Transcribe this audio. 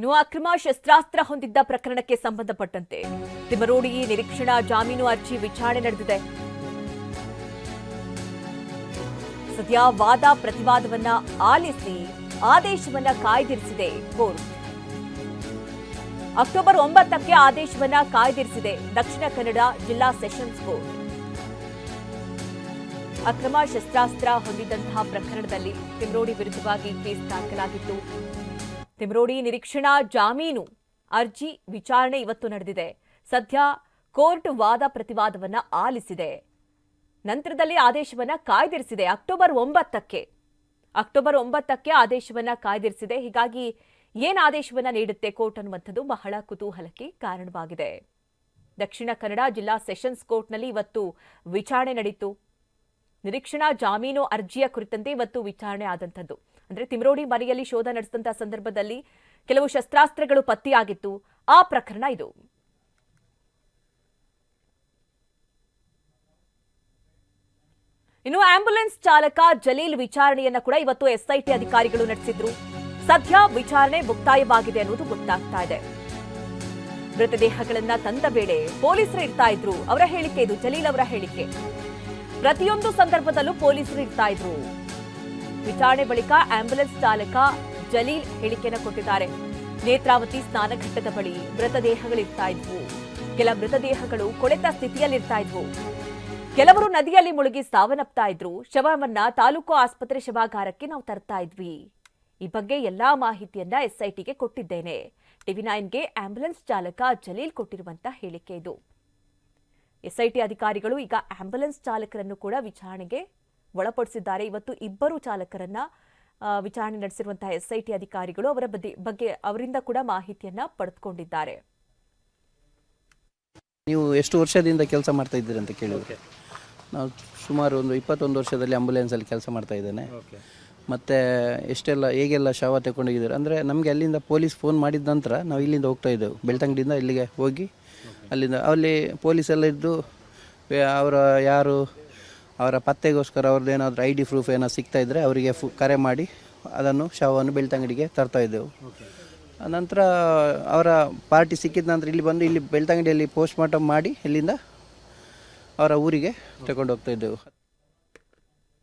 ಇನ್ನು ಅಕ್ರಮ ಶಸ್ತ್ರಾಸ್ತ್ರ ಹೊಂದಿದ್ದ ಪ್ರಕರಣಕ್ಕೆ ಸಂಬಂಧಪಟ್ಟಂತೆ ತಿಮರೋಡಿ ನಿರೀಕ್ಷಣಾ ಜಾಮೀನು ಅರ್ಜಿ ವಿಚಾರಣೆ ನಡೆದಿದೆ. ಸದ್ಯ ವಾದ ಪ್ರತಿವಾದವನ್ನ ಆಲಿಸಿ ಆದೇಶವನ್ನ ಕಾಯ್ದಿರಿಸಿದೆ ಕೋರ್ಟ್. ಅಕ್ಟೋಬರ್ ಒಂಬತ್ತಕ್ಕೆ ಆದೇಶವನ್ನ ಕಾಯ್ದಿರಿಸಿದೆ ದಕ್ಷಿಣ ಕನ್ನಡ ಜಿಲ್ಲಾ ಸೆಷನ್ಸ್ ಕೋರ್ಟ್. ಅಕ್ರಮ ಶಸ್ತ್ರಾಸ್ತ್ರ ಹೊಂದಿದ್ದಂತಹ ಪ್ರಕರಣದಲ್ಲಿ ತಿಮ್ರೋಡಿ ವಿರುದ್ಧವಾಗಿ ಕೇಸ್ ದಾಖಲಾಗಿತ್ತು. ತಿಮ್ರೋಡಿ ನಿರೀಕ್ಷಣಾ ಜಾಮೀನು ಅರ್ಜಿ ವಿಚಾರಣೆ ಇವತ್ತು ನಡೆದಿದೆ. ಸದ್ಯ ಕೋರ್ಟ್ ವಾದ ಪ್ರತಿವಾದವನ್ನ ಆಲಿಸಿದೆ. ನಂತರದಲ್ಲಿ ಆದೇಶವನ್ನ ಕಾಯ್ದಿರಿಸಿದೆ ಅಕ್ಟೋಬರ್ ಒಂಬತ್ತಕ್ಕೆ. ಅಕ್ಟೋಬರ್ ಒಂಬತ್ತಕ್ಕೆ ಆದೇಶವನ್ನ ಕಾಯ್ದಿರಿಸಿದೆ. ಹೀಗಾಗಿ ಏನ್ ಆದೇಶವನ್ನ ನೀಡುತ್ತೆ ಕೋರ್ಟ್ ಅನ್ನುವಂಥದ್ದು ಬಹಳ ಕುತೂಹಲಕ್ಕೆ ಕಾರಣವಾಗಿದೆ. ದಕ್ಷಿಣ ಕನ್ನಡ ಜಿಲ್ಲಾ ಸೆಷನ್ಸ್ ಕೋರ್ಟ್ನಲ್ಲಿ ಇವತ್ತು ವಿಚಾರಣೆ ನಡೆಯಿತು ನಿರೀಕ್ಷಣಾ ಜಾಮೀನು ಅರ್ಜಿಯ ಕುರಿತಂತೆ ಇವತ್ತು ವಿಚಾರಣೆ ಆದಂಥದ್ದು. ಅಂದ್ರೆ ತಿಮರೋಡಿ ಮನೆಯಲ್ಲಿ ಶೋಧ ನಡೆಸಿದಂತಹ ಸಂದರ್ಭದಲ್ಲಿ ಕೆಲವು ಶಸ್ತ್ರಾಸ್ತ್ರಗಳು ಪತ್ತೆಯಾಗಿತ್ತು. ಆ ಪ್ರಕರಣ ಇದು. ಇನ್ನು ಆಂಬ್ಯುಲೆನ್ಸ್ ಚಾಲಕ ಜಲೀಲ್ ವಿಚಾರಣೆಯನ್ನ ಕೂಡ ಇವತ್ತು ಎಸ್ಐಟಿ ಅಧಿಕಾರಿಗಳು ನಡೆಸಿದ್ರು. ಸದ್ಯ ವಿಚಾರಣೆ ಮುಕ್ತಾಯವಾಗಿದೆ ಅನ್ನೋದು ಗೊತ್ತಾಗ್ತಾ ಇದೆ. ಮೃತದೇಹಗಳನ್ನ ತಂದ ವೇಳೆ ಪೊಲೀಸರು ಇರ್ತಾ ಇದ್ರು. ಅವರ ಹೇಳಿಕೆ ಇದು, ಜಲೀಲ್ ಅವರ ಹೇಳಿಕೆ. ಪ್ರತಿಯೊಂದು ಸಂದರ್ಭದಲ್ಲೂ ಪೊಲೀಸರು ಇರ್ತಾ ಇದ್ರು. ವಿಚಾರಣೆ ಬಳಿಕ ಆಂಬ್ಯುಲೆನ್ಸ್ ಚಾಲಕ ಜಲೀಲ್ ಹೇಳಿಕೆಯನ್ನು ಕೊಟ್ಟಿದ್ದಾರೆ. ನೇತ್ರಾವತಿ ಸ್ನಾನಘಟ್ಟದ ಬಳಿ ಮೃತದೇಹಗಳಿರ್ತಾ ಇದ್ವು. ಕೆಲ ಮೃತದೇಹಗಳು ಕೊಳೆತ ಸ್ಥಿತಿಯಲ್ಲಿರ್ತಾ ಇದ್ವು. ಕೆಲವರು ನದಿಯಲ್ಲಿ ಮುಳುಗಿ ಸಾವನ್ನಪ್ತಾ ಇದ್ರು. ಶವವನ್ನ ತಾಲೂಕು ಆಸ್ಪತ್ರೆ ಶವಾಗಾರಕ್ಕೆ ನಾವು ತರ್ತಾ ಇದ್ವಿ. ಈ ಬಗ್ಗೆ ಎಲ್ಲಾ ಮಾಹಿತಿಯನ್ನ ಎಸ್ಐಟಿಗೆ ಕೊಟ್ಟಿದ್ದೇನೆ. ಟಿವಿ ನೈನ್ಗೆ ಆಂಬ್ಯುಲೆನ್ಸ್ ಚಾಲಕ ಜಲೀಲ್ ಕೊಟ್ಟಿರುವಂತಹ ಹೇಳಿಕೆ ಇದು. ಎಸ್ಐಟಿ ಅಧಿಕಾರಿಗಳು ಈಗ ಆಂಬ್ಯುಲೆನ್ಸ್ ಚಾಲಕರನ್ನು ಕೂಡ ವಿಚಾರಣೆಗೆ ಒಳಪಡಿಸಿದ್ದಾರೆ. ಇವತ್ತು ಇಬ್ಬರು ಚಾಲಕರನ್ನ ವಿಚಾರಣೆ ನಡೆಸಿರುವಂತಹ ಎಸ್ಐಟಿ ಅಧಿಕಾರಿಗಳು ಅವರ ಬದಿ- ಬಗ್ಗೆ ಅವರಿಂದ ಕೂಡ ಮಾಹಿತಿಯನ್ನ ಪಡೆದುಕೊಂಡಿದ್ದಾರೆ. ನೀವು ಎಷ್ಟು ವರ್ಷದಿಂದ ಕೆಲಸ ಮಾಡ್ತಾ ಇದ್ದೀರಿ ಅಂತ ಕೇಳಿದ್ರೆ? ನಾವು ಸುಮಾರು ಒಂದು ಇಪ್ಪತ್ತೊಂದು ವರ್ಷದಲ್ಲಿ ಆಂಬುಲೆನ್ಸಲ್ಲಿ ಕೆಲಸ ಮಾಡ್ತಾ ಇದ್ದೇನೆ. ಮತ್ತು ಎಷ್ಟೆಲ್ಲ ಹೇಗೆಲ್ಲ ಶವ ತಗೊಂಡೋಗಿದ್ದಾರೆ ಅಂದರೆ ನಮಗೆ ಅಲ್ಲಿಂದ ಪೊಲೀಸ್ ಫೋನ್ ಮಾಡಿದ ನಂತರ ನಾವು ಇಲ್ಲಿಂದ ಹೋಗ್ತಾ ಇದ್ದೆವು. ಬೆಳ್ತಂಗಡಿಯಿಂದ ಇಲ್ಲಿಗೆ ಹೋಗಿ ಅಲ್ಲಿಂದ ಅಲ್ಲಿ ಪೊಲೀಸ್ ಎಲ್ಲ ಇದ್ದು ಅವರ ಯಾರು ಅವರ ಪತ್ತೆಗೋಸ್ಕರ ಅವ್ರದ್ದು ಏನಾದರೂ ಐ ಡಿ ಪ್ರೂಫ್ ಏನಾದ್ರು ಸಿಗ್ತಾ ಇದ್ದರೆ ಅವರಿಗೆ ಫು ಕರೆ ಮಾಡಿ ಅದನ್ನು ಶವವನ್ನು ಬೆಳ್ತಂಗಡಿಗೆ ತರ್ತಾ ಇದ್ದೆವು. ನಂತರ ಅವರ ಪಾರ್ಟಿ ಸಿಕ್ಕಿದ ನಂತರ ಇಲ್ಲಿ ಬಂದು ಇಲ್ಲಿ ಬೆಳ್ತಂಗಡಿಯಲ್ಲಿ ಪೋಸ್ಟ್ ಮಾರ್ಟಮ್ ಮಾಡಿ ಇಲ್ಲಿಂದ ಅವರ ಊರಿಗೆ ತಗೊಂಡು ಹೋಗ್ತಾ ಇದ್ದೆವು.